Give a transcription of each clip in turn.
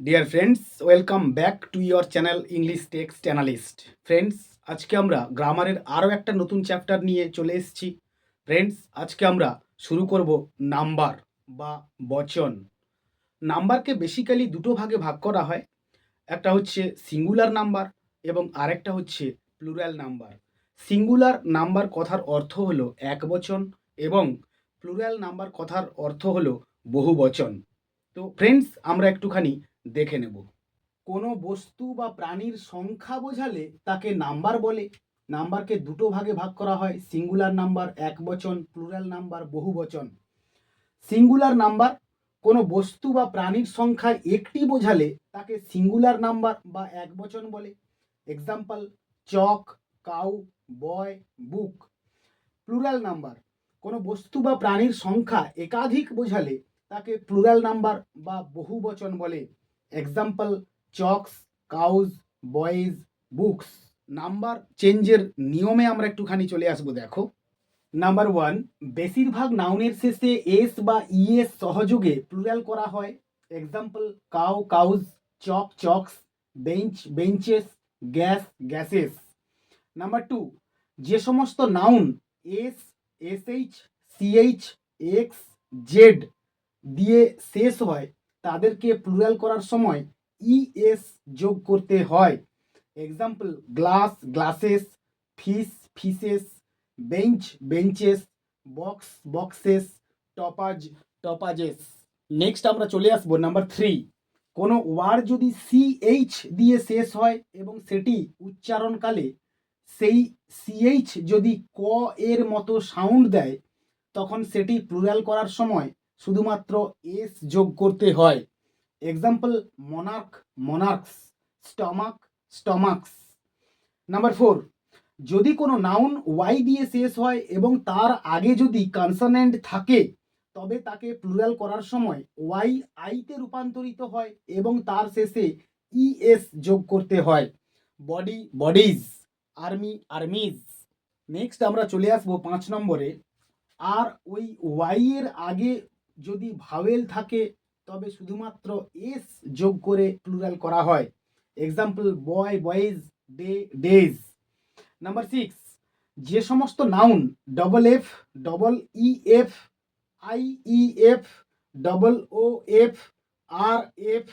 Dear friends welcome back to your channel English text analyst friends আজকে আমরা গ্রামারের আরও একটা নতুন চ্যাপ্টার নিয়ে চলে এসেছি। ফ্রেন্ডস আজকে আমরা শুরু করব নাম্বার বা বচন। নাম্বারকে বেসিক্যালি দুটো ভাগে ভাগ করা হয়। একটা হচ্ছে সিঙ্গুলার নাম্বার এবং আরেকটা হচ্ছে প্লুরাল নাম্বার সিঙ্গুলার নাম্বার কথার অর্থ হলো এক বচন এবং প্লুরাল নাম্বার কথার অর্থ হলো বহু বচন। তো ফ্রেন্ডস আমরা একটুখানি দেখে নেব। কোনো বস্তু বা প্রাণীর সংখ্যা বোঝালে তাকে নাম্বার বলে। নাম্বারকে দুটো ভাগে ভাগ করা হয়, সিঙ্গুলার নাম্বার এক বচন, প্লুরাল নাম্বার বহু বচন। সিঙ্গুলার নাম্বার কোনো বস্তু বা প্রাণীর সংখ্যা একটি বোঝালে তাকে সিঙ্গুলার নাম্বার বা এক বচন বলে। Example chalk, cow, boy, book. Plural number কোনো বস্তু বা প্রাণীর সংখ্যা একাধিক বোঝালে তাকে প্লুরাল নাম্বার বা বহু বচন বলে। Example chalks cows boys books number চেঞ্জের নিয়মে আমরা একটুখানি চলে আসব, দেখো। নাম্বার ওয়ান বেশিরভাগ নাউনের শেষে এস বা ইএস সহযোগে প্লুরাল করা হয়। Example cow cows chalk chalks bench benches gas gases number two যে সমস্ত noun S SH CH X Z দিয়ে শেষ হয় তাদেরকে প্লুরাল করার সময় ইএস যোগ করতে হয়। Example glass glasses fish fishes bench benches box boxes topaz topazes next আমরা চলে আসব নাম্বার থ্রি কোনো ওয়ার্ড যদি সিএইচ দিয়ে শেষ হয় এবং সেটি উচ্চারণকালে সেই সিএইচ যদি ক এর মতো সাউন্ড দেয়, তখন সেটি প্লুরাল করার সময় শুধুমাত্র এস যোগ করতে হয়। Example monarch monarchs stomach stomachs number four যদি কোনো নাউন ওয়াই দিয়ে শেষ হয় এবং তার আগে যদি কনসোনেন্ট থাকে, তবে তাকে প্লুরাল করার সময় ওয়াই আইতে রূপান্তরিত হয় এবং তার শেষে ইএস যোগ করতে হয়। Body bodies army armies next আমরা চলে আসব পাঁচ নম্বরে। আর ওই ওয়াই এর আগে যদি ভাওয়েল থাকে, তবে শুধুমাত্র এস যোগ করে প্লুরাল করা হয়। Example boy boys day days number six যে সমস্ত noun double F double E F I E F double O F R F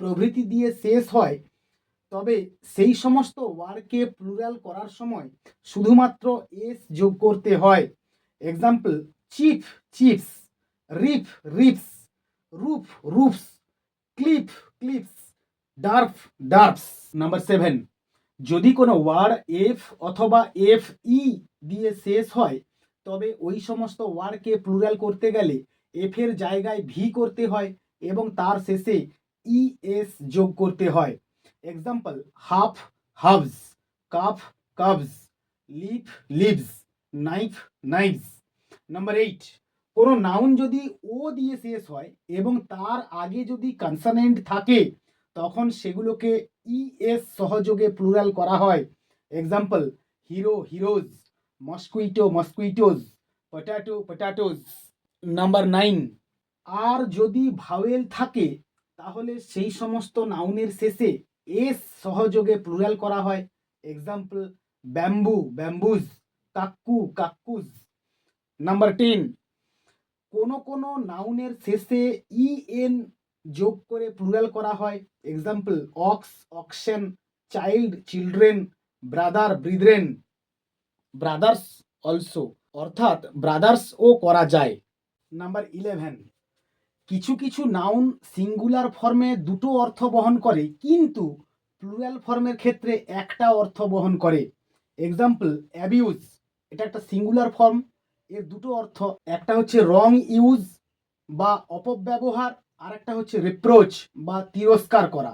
প্রভৃতি দিয়ে শেষ হয়, তবে সেই সমস্ত ওয়ার্ডকে প্লুরাল করার সময় শুধুমাত্র এস যোগ করতে হয়। Example chief chiefs reef reefs roof roofs clip clips dwarf dwarfs number seven যদি কোনো ওয়ার্ড এফ অথবা এফ ই দিয়ে শেষ হয়, তবে ওই সমস্ত ওয়ার্ডকে প্লুরাল করতে গেলে এফ এর জায়গায় ভি করতে হয় এবং তার শেষে ই এস যোগ করতে হয়। Example half halves calf calves leaf leaves knife knives number eight কোনো নাউন যদি ও দিয়ে শেষ হয় এবং তার আগে যদি কনসনেন্ট থাকে, তখন সেগুলোকে ইএস সহযোগে প্লুরাল করা হয়। Example hero heroes mosquito mosquitoes potato potatoes number nine আর যদি ভাওয়েল থাকে, তাহলে সেই সমস্ত নাউনের শেষে এস সহযোগে প্লুরাল করা হয়। Example bamboo bamboos cuckoo cuckoos number ten কোনো কোনো নাউনের শেষে ই এন যোগ করে প্লুরাল করা হয়। Example ox oxen child children brother brethren brothers also অর্থাৎ ব্রাদার্সও করা যায়। নাম্বার ইলেভেন কিছু কিছু নাউন সিঙ্গুলার ফর্মে দুটো অর্থ বহন করে, কিন্তু প্লুরাল ফর্মের ক্ষেত্রে একটা অর্থ বহন করে। এক্সাম্পল অ্যাবিউজ এটা একটা সিঙ্গুলার ফর্ম এর দুটো অর্থ, একটা হচ্ছে রং ইউজ বা অপব্যবহার আর একটা হচ্ছে রিপ্রোচ বা তিরস্কার করা।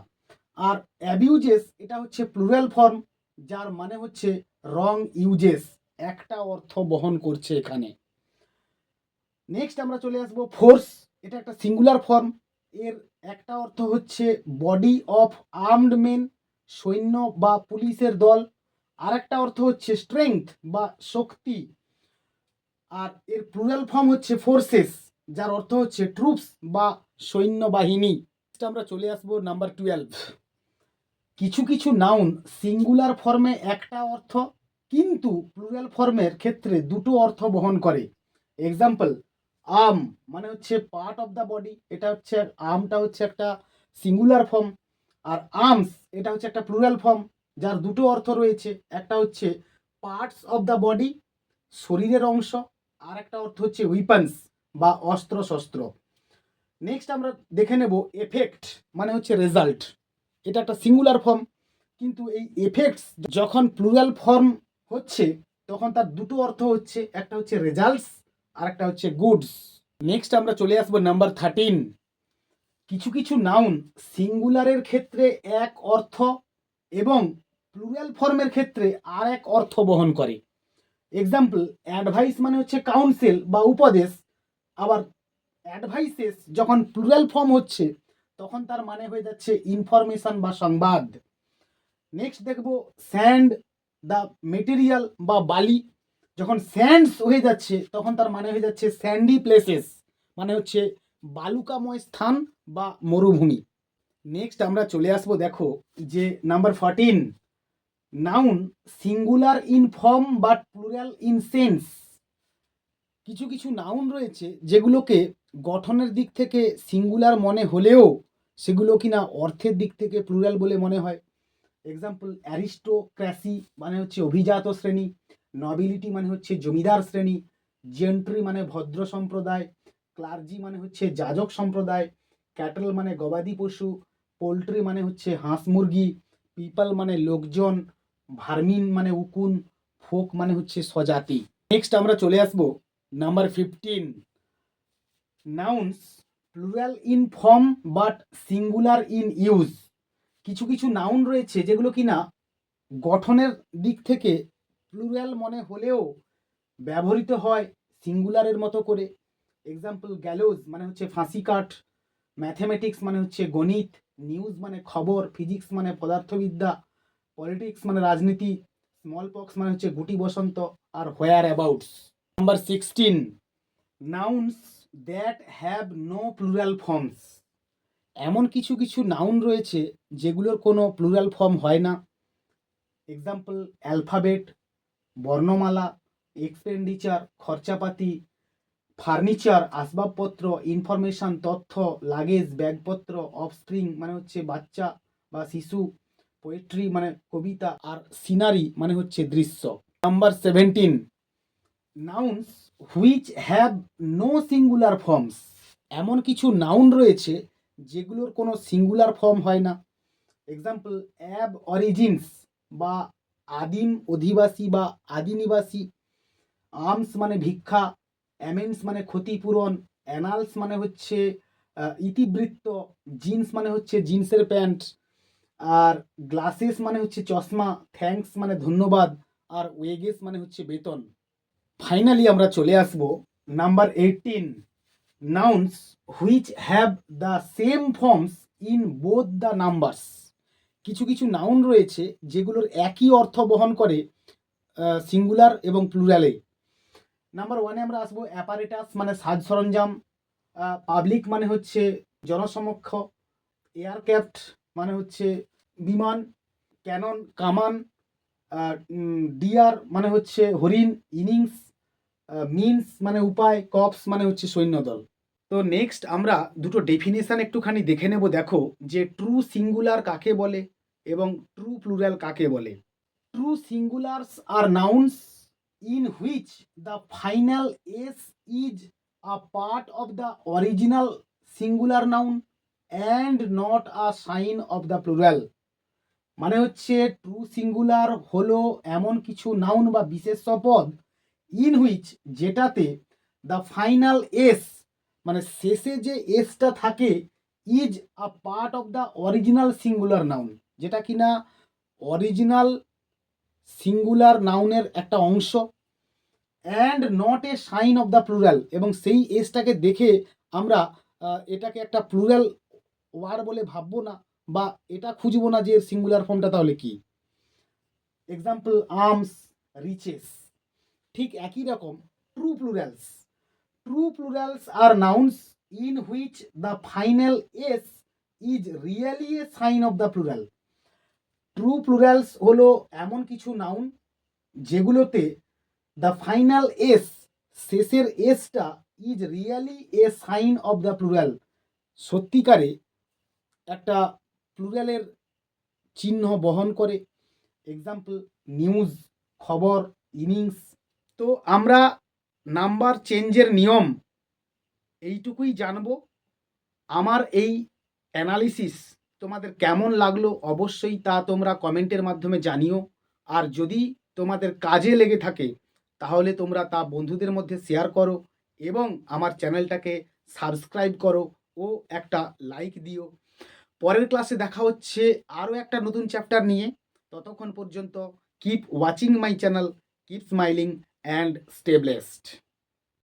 আর অ্যাবিউজেস এটা হচ্ছে প্লুরাল ফর্ম যার মানে হচ্ছে রং ইউজেস একটা অর্থ বহন করছে এখানে। নেক্সট আমরা চলে আসব ফোর্স এটা একটা সিঙ্গুলার ফর্ম এর একটা অর্থ হচ্ছে বডি অফ আর্মড মেন সৈন্য বা পুলিশের দল আর একটা অর্থ হচ্ছে স্ট্রেংথ বা শক্তি আর এর প্লুরাল ফর্ম হচ্ছে ফোর্সেস যার অর্থ হচ্ছে ট্রুপস বা সৈন্যবাহিনী। আমরা চলে আসব নাম্বার টুয়েলভ কিছু কিছু নাউন সিঙ্গুলার ফর্মে একটা অর্থ, কিন্তু প্লুরাল ফর্মের ক্ষেত্রে দুটো অর্থ বহন করে। এক্সাম্পল আম মানে হচ্ছে পার্ট অফ দ্য বডি এটা হচ্ছে আমটা হচ্ছে একটা সিঙ্গুলার ফর্ম আর আর্মস এটা হচ্ছে একটা প্লুরাল ফর্ম যার দুটো অর্থ রয়েছে। একটা হচ্ছে পার্টস অফ দ্য বডি শরীরের অংশ আর একটা অর্থ হচ্ছে উইপন্স বা অস্ত্র শস্ত্র নেক্সট আমরা দেখে নেব এফেক্ট মানে হচ্ছে রেজাল্ট এটা একটা সিঙ্গুলার ফর্ম কিন্তু এই এফেক্টস যখন প্লুরাল ফর্ম হচ্ছে, তখন তার দুটো অর্থ হচ্ছে, একটা হচ্ছে রেজাল্টস আর একটা হচ্ছে গুডস নেক্সট আমরা চলে আসব নাম্বার থার্টিন কিছু কিছু নাউন সিঙ্গুলারের ক্ষেত্রে এক অর্থ এবং প্লুরাল ফর্মের ক্ষেত্রে আর এক অর্থ বহন করে। এক্সাম্পল অ্যাডভাইস মানে হচ্ছে কাউন্সিল বা উপদেশ। আবার অ্যাডভাইসেস যখন প্লুরাল ফর্ম হচ্ছে, তখন তার মানে হয়ে যাচ্ছে ইনফরমেশন বা সংবাদ। নেক্সট দেখব স্যান্ড দ্য মেটেরিয়াল বা বালি। যখন স্যান্ডস হয়ে যাচ্ছে, তখন তার মানে হয়ে যাচ্ছে স্যান্ডি প্লেসেস মানে হচ্ছে বালুকাময় স্থান বা মরুভূমি। নেক্সট আমরা চলে আসব, দেখো, যে number fourteen noun singular in form but plural in sense কিছু কিছু নাউন রয়েছে যেগুলোকে গঠনের দিক থেকে সিঙ্গুলার মনে হলেও সেগুলো কিনা অর্থের দিক থেকে প্লুরাল বলে মনে হয়। এক্সাম্পল অ্যারিস্টোক্র্যাসি মানে হচ্ছে অভিজাত শ্রেণি নবিলিটি মানে হচ্ছে জমিদার শ্রেণি জেন্ট্রি মানে ভদ্র সম্প্রদায় ক্লার্জি মানে হচ্ছে যাজক সম্প্রদায় ক্যাটল মানে গবাদি পশু পোলট্রি মানে হচ্ছে হাঁস মুরগি পিপল মানে লোকজন ভার্মিন মানে উকুন, ফোক মানে হচ্ছে স্বজাতি। নেক্সট আমরা চলে আসব number fifteen nouns plural in form but singular in use কিছু কিছু নাউন রয়েছে যেগুলো কি না গঠনের দিক থেকে প্লুরাল মনে হলেও ব্যবহৃত হয় সিঙ্গুলারের মতো করে। এক্সাম্পল গ্যালোজ মানে হচ্ছে ফাঁসি কাঠ। ম্যাথমেটিক্স মানে হচ্ছে গণিত। নিউজ মানে খবর। ফিজিক্স মানে পদার্থবিদ্যা। পলিটিক্স মানে রাজনীতি স্মল পক্স মানে হচ্ছে গুটি বসন্ত আর whereabouts number sixteen nouns that have no plural forms এমন কিছু কিছু নাউন রয়েছে যেগুলোর কোনো প্লুরাল ফর্ম হয় না। এক্সাম্পল অ্যালফাবেট বর্ণমালা এক্সপেন্ডিচার খরচাপাতি ফার্নিচার আসবাবপত্র ইনফরমেশন তথ্য লাগেজ ব্যাগপত্র অফস্প্রিং মানে হচ্ছে বাচ্চা বা শিশু। পোয়েট্রি মানে কবিতা আর সিনারি মানে হচ্ছে দৃশ্য। Number seventeen nouns which have no singular forms এমন কিছু নাউন রয়েছে যেগুলোর কোনো সিঙ্গুলার ফর্ম হয় না। এক্সাম্পল অ্যাব অরিজিনস বা আদিম অধিবাসী বা আদিনিবাসী। আর্মস মানে ভিক্ষা অ্যামেন্স মানে ক্ষতিপূরণ অ্যানালস মানে হচ্ছে ইতিবৃত্ত জিন্স মানে হচ্ছে জিন্সের প্যান্ট। আর গ্লাসেস মানে হচ্ছে চশমা, থ্যাঙ্কস মানে ধন্যবাদ, আর ওয়েগেস মানে হচ্ছে বেতন। ফাইনালি আমরা চলে আসব number eighteen nouns which have the same forms in both the numbers কিছু কিছু নাউন রয়েছে যেগুলোর একই অর্থ বহন করে সিঙ্গুলার এবং প্লুরালে নাম্বার ওয়ানে আমরা আসব অ্যাপারেটাস মানে সাজ সরঞ্জাম পাবলিক মানে হচ্ছে জনসমক্ষ এয়ারক্রাফট মানে হচ্ছে বিমান, ক্যানন, কামান ডিয়ার মানে হচ্ছে হরিণ, ইনিংস মিনস মানে উপায়, কপস মানে হচ্ছে সৈন্যদল। তো নেক্সট আমরা দুটো ডেফিনেশন একটুখানি দেখে নেব, দেখো, যে ট্রু সিঙ্গুলার কাকে বলে এবং ট্রু প্লুরাল কাকে বলে। True singulars are nouns in which the final S is a part of the original singular noun. And not a sign of the plural মানে হচ্ছে ট্রু সিঙ্গুলার হলো এমন কিছু নাউন বা বিশেষ পদ ইন হুইচ যেটাতে দ্য ফাইনাল এস মানে শেষে যে এসটা থাকে is a part of the original singular noun যেটা কিনা অরিজিনাল সিঙ্গুলার নাউনের একটা অংশ and not a sign of the plural এবং সেই এসটাকে দেখে আমরা এটাকে একটা প্লুরাল ওয়ার্ড বলে ভাববো না বা এটা খুঁজবো না যে সিঙ্গুলার ফর্মটা তাহলে কি? এক্সাম্পল আর্মস রিচেস ঠিক একই রকম true plurals true plurals R nouns in which the final S is really a sign of the plural true plurals হলো এমন কিছু নাউন যেগুলোতে দ্য ফাইনাল এস শেষের এসটা is really a sign of the plural সত্যিকারে একটা প্লুরালের চিহ্ন বহন করে। এক্সাম্পল নিউজ খবর ইনিংস তো আমরা নাম্বার চেঞ্জের নিয়ম এইটুকুই জানব। আমার এই অ্যানালিসিস তোমাদের কেমন লাগল অবশ্যই তা তোমরা কমেন্টের মাধ্যমে জানিও। আর যদি তোমাদের কাজে লেগে থাকে, তাহলে তোমরা তা বন্ধুদের মধ্যে শেয়ার করো এবং আমার চ্যানেলটাকে সাবস্ক্রাইব করো ও একটা লাইক দিও। পরের ক্লাসে দেখা হচ্ছে আরও একটা নতুন চ্যাপ্টার নিয়ে। ততক্ষণ পর্যন্ত keep watching my channel keep smiling and stay blessed